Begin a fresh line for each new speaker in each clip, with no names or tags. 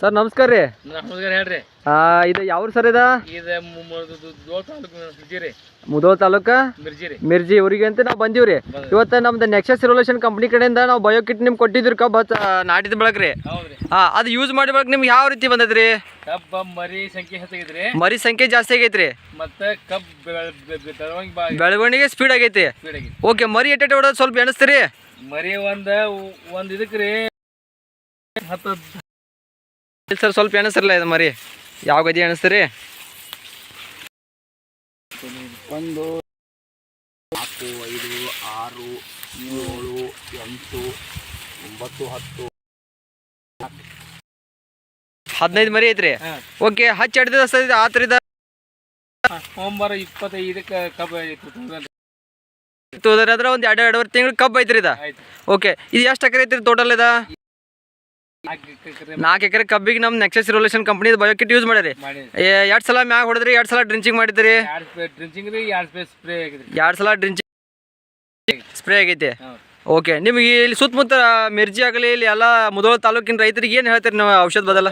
Sir ನಮಸ್ಕಾರ ರೀ.
ನಮಸ್ಕಾರ ಹೇಳ್ರಿ.
ಆ, ಇದು ಯಾವ ಸರ್ ಇದ?
ಇದು ಮುದೋಲ್ ತಾಲೂಕು ಮಿರ್ಜಿ ರೀ.
ತಾಲೂಕ?
ಮಿರ್ಜಿ ರೀ.
ಮಿರ್ಜಿ ಊರಿಗೆ ಅಂತ ನಾವು ಬಂದೀವ್ರಿ ಇವತ್ತು ನಮ್ದು ನೆಕ್ಸಸ್ ರಿವಲ್ಯೂಷನ್ ಕಂಪ್ನಿ ಕಡೆಯಿಂದ ನಾವು ಬಯೋ ಕಿಟ್ ನಿಮ್ಗೆ ಕೊಟ್ಟಿದ್ರಿ ಕಬ್ಬ ನಾಟಿದ ಬಳಕ ರೀ. ಹಾಂ ಅದು ಯೂಸ್ ಮಾಡಿ ಬಳಕ ನಿಮ್ಗೆ ಯಾವ ರೀತಿ ಬಂದದ್ರಿ
ಕಬ್ಬ ಮರಿ ಸಂಖ್ಯೆ ಹೆಚ್ಚಾಗೈತ್ರಿ
ಮರಿ ಸಂಖ್ಯೆ ಜಾಸ್ತಿ ಆಗೈತ್ರಿ
ಮತ್ತೆ ಕಬ್ ಬೆಳವಣಿಗೆ
ಸ್ಪೀಡ್ ಆಗೈತಿ. ಓಕೆ ಮರಿ ಎಟ್ಟೆ ಹೊಡೋದು ಸ್ವಲ್ಪ ಎಣಿಸ್ತೀರಿ?
ಮರಿ ಒಂದು ಒಂದು ಇದಕ್ಕೆ ರೀ ಹತ್ತು
ಸರ್ ಸ್ವಲ್ಪ ಎಣಿಸ್ರಲ್ಲ ಇದು ಮರಿ? ಯಾವ ಗದಿ ಎಣಿಸ್ತೀರಿ?
ಒಂದು ನಾಲ್ಕು ಐದು ಆರು ಏಳು ಎಂಟು ಒಂಬತ್ತು ಹತ್ತು.
ಹದಿನೈದು ಮರಿ ಐತ್ರಿ? ಓಕೆ ಹಚ್ಚ ಹಿಡ್ದಿದ ಸರ್ ಆತ್ರಿದ
ಸೋಮವಾರ ಇಪ್ಪತ್ತೈದಕ್ಕೆ ಕಬ್ಬ ಐತಿ
ಅದ್ರ ಒಂದು ಎರಡು ಎರಡುವರೆ ತಿಂಗಳು ಕಬ್ಬು ಐತ್ರಿ ಇದ? ಓಕೆ ಇದು ಎಷ್ಟು ಎಕರೆ ಐತ್ರಿ ಟೋಟಲ್ ಇದ?
ನಾಲ್ಕು ಎಕರೆ
ಕಬ್ಬಿಗೆ ನಮ್ಮ Nexus revolution company biokit use ಮಾಡಿರಿ
ಮಾಡಿ
ಎರಡು ಸಲ ಮ್ಯಾಗ ಹೊಡೆದ್ರಿ ಎರಡು ಸಲ ಡ್ರಿಂಚಿಂಗ್ ಮಾಡಿದ್ರಿ.
ಎರಡು ಸ್ಪ್ರೇ ಡ್ರಿಂಚಿಂಗ್ ಸ್ಪ್ರೇ ಸ್ಪ್ರೇ
ಸಲ ಆಗೈತಿ. ಓಕೆ ನಿಮಗೆ ಇಲ್ಲಿ ಸುತ್ತಮುತ್ತ ಮಿರ್ಜಿ ಆಗಲಿ ಇಲ್ಲಿ ಎಲ್ಲ ಮುದೋಳ ತಾಲೂಕಿನ ರೈತರಿಗೆ ಏನು ಹೇಳ್ತೀರಿ ನೀವು ಔಷಧ ಬದಲ?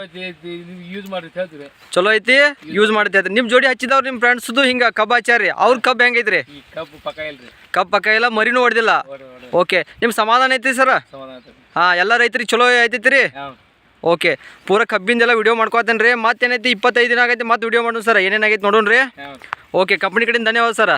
ಯೂಸ್ ಮಾಡ್ರಿ ಹೇಳ್ತೀವಿ
ಚಲೋ ಐತಿ? ಯೂಸ್ ಮಾಡ್ತೈತಿ ನಿಮ್ಮ ಜೋಡಿ ಹಚ್ಚಿದವ್ರು ನಿಮ್ಮ ಫ್ರೆಂಡ್ಸ್ದು ಹಿಂಗೆ ಕಬ್ಬು ಹಚ್ಚಾರಿ ಅವ್ರ ಕಬ್ಬು ಹೆಂಗೈತ್ರಿ
ಕಬ್ಬು ಪಕ್ಕ ಇಲ್ಲ
ಕಬ್ಬು ಪಕ್ಕ ಎಲ್ಲ ಮರಿನೂ ಹೊಡೆದಿಲ್ಲ. ಓಕೆ ನಿಮ್ಮ ಸಮಾಧಾನ ಐತಿ ಸರ್? ಹಾಂ ಎಲ್ಲ ರೈತರಿಗೆ ಚಲೋ ಐತೈತಿ ರೀ ಓಕೆ ಪೂರ ಕಬ್ಬಿಂದೆಲ್ಲ ವಿಡಿಯೋ ಮಾಡ್ಕೋತೇನೆ ರೀ. ಮತ್ತೇನೈತಿ? ಇಪ್ಪತ್ತೈದು ದಿನ ಆಗೈತಿ ಮತ್ತೆ ವಿಡಿಯೋ ಮಾಡೋಣ ಸರ್. ಏನೇನಾಗೈತಿ ನೋಡೋಣ ರೀ ಓಕೆ ಕಂಪ್ನಿ ಕಡೆಯಿಂದ ಧನ್ಯವಾದ ಸರ್.